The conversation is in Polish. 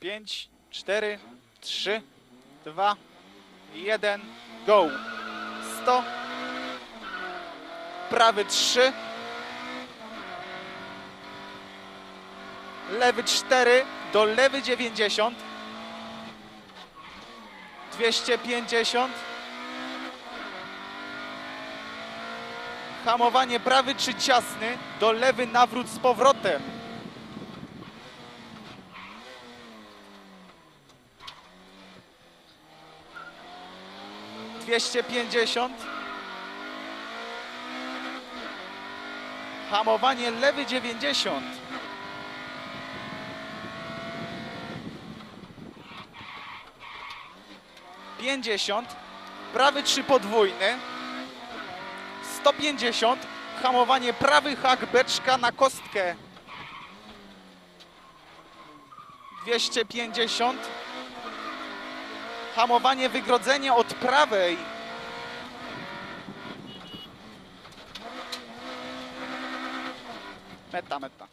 5, 4, 3, 2, 1, go. 100. Prawy 3. Lewy 4 do lewy 90. 250. Hamowanie prawy 3 ciasny do lewy nawrót z powrotem. Dwieście pięćdziesiąt. Hamowanie lewy dziewięćdziesiąt. Pięćdziesiąt. Prawy trzy podwójny. 150. Hamowanie prawy hak beczka na kostkę. 250. Hamowanie wygrodzenie od prawej. Meta, meta.